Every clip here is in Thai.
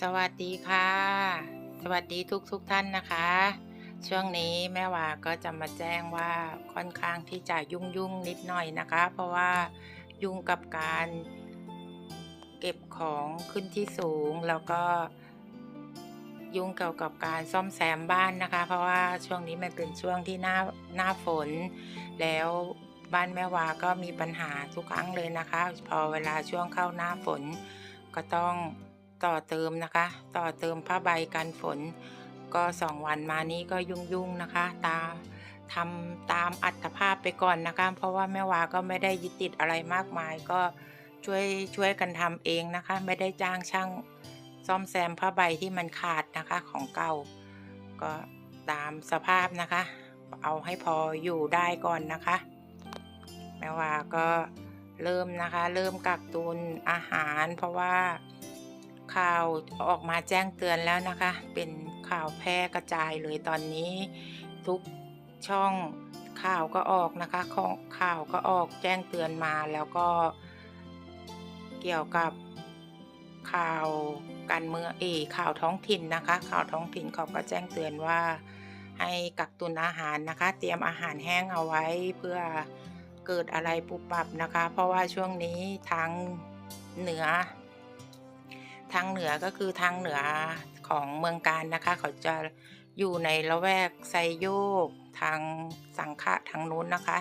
สวัสดีค่ะ สวัสดีทุกทุกท่านนะคะ ช่วงนี้แม่วาก็จะมาแจ้งว่าค่อนข้างที่จะยุ่งยุ่งนิดหน่อยนะคะ เพราะว่ายุ่งกับการเก็บของขึ้นที่สูงแล้วก็ยุ่งเกี่ยวกับการซ่อมแซมบ้านนะคะ เพราะว่าช่วงนี้มันเป็นช่วงที่หน้าหน้าฝน แล้วบ้านแม่วาก็มีปัญหาทุกครั้งเลยนะคะ พอเวลาช่วงเข้าหน้าฝนก็ต้อง ต่อเติมนะคะ ต่อเติมผ้าใบกันฝน ก็สองวันมานี้ก็ยุ่งๆนะคะ ตามทำตามอัตภาพไปก่อนนะคะ เพราะว่าแม่วาก็ไม่ได้ยึดติดอะไรมากมาย ก็ช่วยช่วยกันทำเองนะคะ ไม่ได้จ้างช่างซ่อมแซมผ้าใบที่มันขาดนะคะของเก่า ก็ตามสภาพนะคะ เอาให้พออยู่ได้ก่อนนะคะ แม่วาก็เริ่มนะคะ เริ่มกักตุนอาหารเพราะว่า ข่าวออกมาแจ้งเตือนแล้วนะคะ เป็นข่าวแพร่กระจายเลยตอนนี้ทุกช่องข่าวก็ออกนะคะข,ข่าวก็ออกแจ้งเตือนมาแล้วก็เกี่ยวกับข่าวการเมืองเอข่าวท้องถิ่นนะคะ ข่าวท้องถิ่นเขาก็แจ้งเตือนว่าให้กักตุนอาหารนะคะ เตรียมอาหารแห้งเอาไว้เพื่อเกิดอะไรปุบปับนะคะ เพราะว่าช่วงนี้ทางเหนือ ทางเหนือก็คือทางเหนือของเมืองการนะคะ เขาจะอยู่ในละแวกไซโยก ทางสังขะทางนู้นนะคะ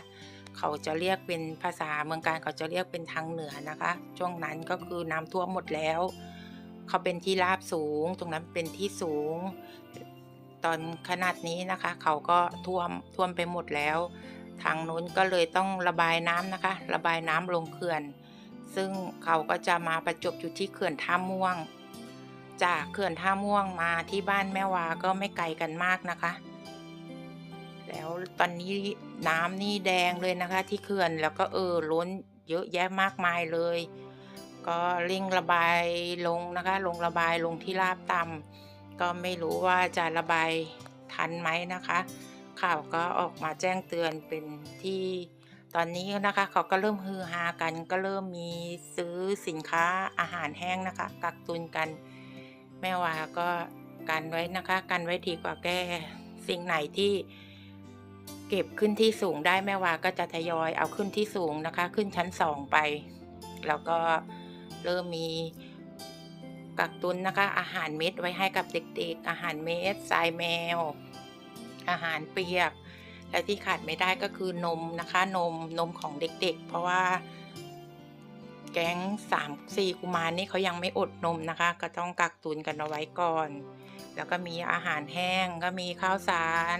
เขาจะเรียกเป็นภาษาเมืองการเขาจะเรียกเป็นทางเหนือนะคะ ช่วงนั้นก็คือน้ำท่วมหมดแล้ว เขาเป็นที่ราบสูง ตรงนั้นเป็นที่สูง ตอนขนาดนี้นะคะ เขาก็ท่วมท่วมไปหมดแล้ว ทางนู้นก็เลยต้องระบายน้ำนะคะ ระบายน้ำลงเขื่อน ซึ่งเขาก็จะมาประจบอยู่ที่เขื่อนท่าม่วง จากเขื่อนท่าม่วงมาที่บ้านแม่วาก็ไม่ไกลกันมากนะคะ แล้วตอนนี้น้ำนี่แดงเลยนะคะ ที่เขื่อนแล้วก็เออล้นเยอะแยะมากมายเลย ก็เร่งระบายลงนะคะ ลงระบายลงที่ราบต่ำก็ไม่รู้ว่าจะระบายทันไหมนะคะ ข่าวก็ออกมาแจ้งเตือนเป็นที่ ตอนนี้นะคะเขาก็เริ่มฮือฮากัน ก็เริ่มมีซื้อสินค้าอาหารแห้งนะคะ กักตุนกัน แม่วาก็กันไว้นะคะกันไว้ดีกว่าแก้สิ่งไหนที่เก็บขึ้นที่สูงได้แม่วาก็จะทยอยเอาขึ้นที่สูงนะคะ ขึ้นชั้นสองไป แล้วก็เริ่มมีกักตุนนะคะ อาหารเม็ดไว้ให้กับเด็กๆ อาหารเม็ดทรายแมว อาหารเปียก และที่ขาดไม่ได้ก็คือนมนะคะนมนมของเด็กๆ เพราะว่า แก๊งสามสี่กุมารนี่เขายังไม่อดนมนะคะ ก็ต้องกักตุนกันเอาไว้ก่อน แล้วก็มีอาหารแห้งก็มีข้าวสาร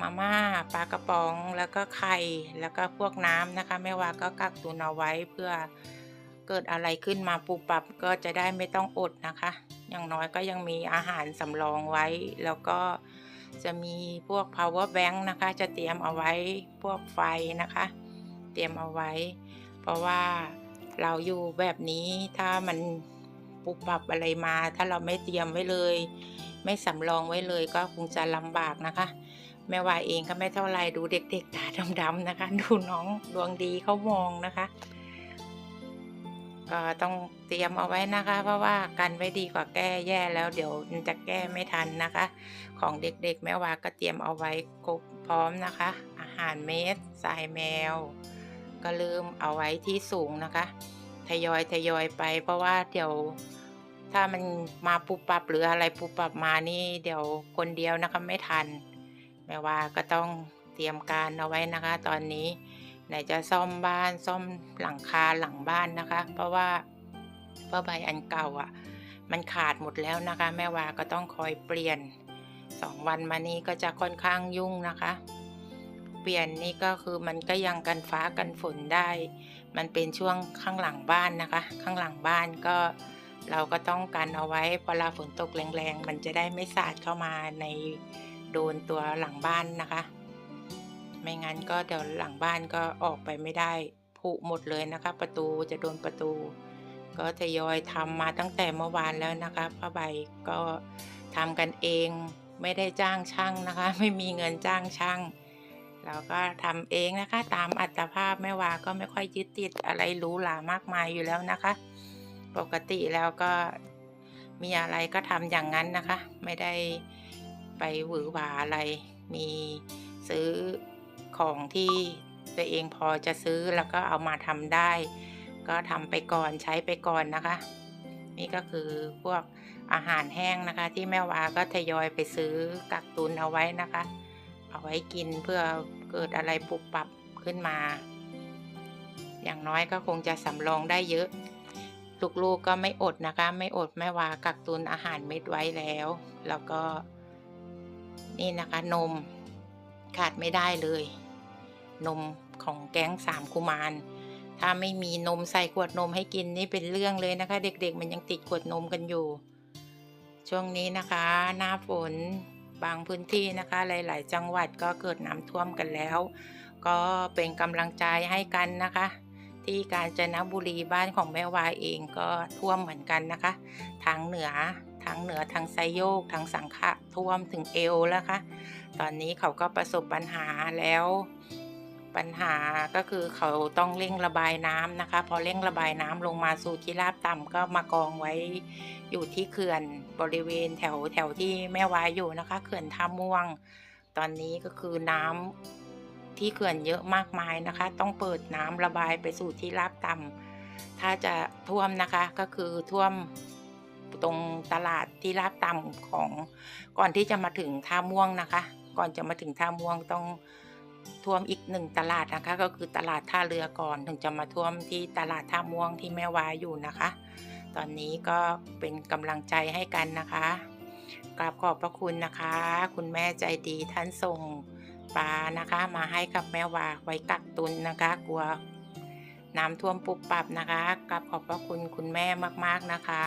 มาม่าปลากระป๋องแล้วก็ไข่แล้วก็พวกน้ำนะคะแม่ว่าก็กักตุนเอาไว้เพื่อเกิดอะไรขึ้นมาปุบปับก็จะได้ไม่ต้องอดนะคะ อย่างน้อยก็ยังมีอาหารสำรองไว้ แล้วก็ จะมีพวก power bank นะคะ จะเตรียมเอาไว้พวกไฟนะคะ เตรียมเอาไว้ เพราะว่าเราอยู่แบบนี้ถ้ามันปุบปับอะไรมา ถ้าเราไม่เตรียมไว้เลย ไม่สำรองไว้เลยก็คงจะลำบากนะคะแม่วาเองก็ไม่เท่าไรดูเด็กๆตาดำๆนะคะ ดูน้องดวงดีเขามองนะคะ ก็ต้องเตรียมเอาไว้นะคะ เพราะว่ากันไว้ดีกว่าแก้แย่แล้วเดี๋ยวจะแก้ไม่ทันนะคะ ของเด็กๆแม่วาก็เตรียมเอาไว้ครบพร้อมนะคะ อาหารเม็ดทรายแมว ก็เริ่มเอาไว้ที่สูงนะคะทยอยทยอยไป เพราะว่าเดี๋ยวถ้ามันมาปุบปับหรืออะไรปุบปับมานี่ เดี๋ยวคนเดียวนะคะไม่ทัน แม่ว่าก็ต้องเตรียมการเอาไว้นะคะ ตอนนี้ ไหนจะซ่อมบ้านซ่อมหลังคาหลังบ้านนะคะ เพราะว่าผ้าใบอันเก่าอะ มันขาดหมดแล้วนะคะ แม่วาก็ต้องคอยเปลี่ยนสองวันมานี้ก็จะค่อนข้างยุ่งนะคะ เปลี่ยนนี่ก็คือมันก็ยังกันฟ้ากันฝนได้ มันเป็นช่วงข้างหลังบ้านนะคะ ข้างหลังบ้านก็เราก็ต้องกันเอาไว้เวลาฝนตกแรงๆ มันจะได้ไม่สาดเข้ามาในโดนตัวหลังบ้านนะคะ ไม่งั้นก็เดี๋ยวหลังบ้านก็ออกไปไม่ได้ผุหมดเลยนะคะ ประตูจะโดนประตู ก็ทยอยทำมาตั้งแต่เมื่อวานแล้วนะคะผ้าใบก็ทำกันเองไม่ได้จ้างช่างนะคะ ไม่มีเงินจ้างช่างเราก็ทำเองนะคะ ตามอัตภาพแม่วาก็ไม่ค่อยยึดติดอะไรรู้หรามากมายอยู่แล้วนะคะ ปกติแล้วก็มีอะไรก็ทำอย่างนั้นนะคะ ไม่ได้ไปหวือหวาอะไร มีซื้อ ของที่ตัวเองพอจะซื้อแล้วก็เอามาทำได้ ก็ทำไปก่อนใช้ไปก่อนนะคะ นี่ก็คือพวกอาหารแห้งนะคะ ที่แม่วาก็ทยอยไปซื้อกักตุนเอาไว้นะคะ เอาไว้กินเพื่อเกิดอะไรปุบปับขึ้นมา อย่างน้อยก็คงจะสำรองได้เยอะลูกๆก็ไม่อดนะคะ ไม่อดแม่วากักตุนอาหารเม็ดไว้แล้ว แล้วก็นี่นะคะนม ขาดไม่ได้เลย นมของแก๊งสามกุมาร ถ้าไม่มีนมใส่ขวดนมให้กินนี่เป็นเรื่องเลยนะคะ เด็กๆ มันยังติดขวดนมกันอยู่ ช่วงนี้นะคะ หน้าฝนบางพื้นที่นะคะ หลาย ๆ จังหวัดก็เกิดน้ำท่วมกันแล้ว ก็เป็นกำลังใจให้กันนะคะที่กาญจนบุรีบ้านของแม่วายเองก็ท่วมเหมือนกันนะคะ ทางเหนือ ทางเหนือทางไซโยกทางสังขะท่วมถึงเอวแล้วค่ะตอนนี้เขาก็ประสบปัญหาแล้วปัญหาก็คือเขาต้องเร่งระบายน้ำนะคะ พอเร่งระบายน้ำลงมาสู่ที่ราบต่ำก็มากองไว้อยู่ที่เขื่อนบริเวณแถวแถวที่แม่วายอยู่นะคะ เขื่อนท่าม่วง ตอนนี้ก็คือน้ำที่เขื่อนเยอะมากมายนะคะ ต้องเปิดน้ำระบายไปสู่ที่ราบต่ำถ้าจะท่วมนะคะก็คือท่วม ตรงตลาดที่ราบต่ำของก่อนที่จะมาถึงท่าม่วงนะคะ ก่อนจะมาถึงท่าม่วงต้องท่วมอีกหนึ่งตลาดนะคะ ก็คือตลาดท่าเรือก่อนถึงจะมาท่วมที่ตลาดท่าม่วงที่แม่วาอยู่นะคะ ตอนนี้ก็เป็นกำลังใจให้กันนะคะกราบขอบพระคุณนะคะ คุณแม่ใจดีท่านส่งปลานะคะ มาให้กับแม่วาไว้กักตุนนะคะ กลัวน้ำท่วมปุบปับนะคะกราบขอบพระคุณคุณแม่มากๆนะคะ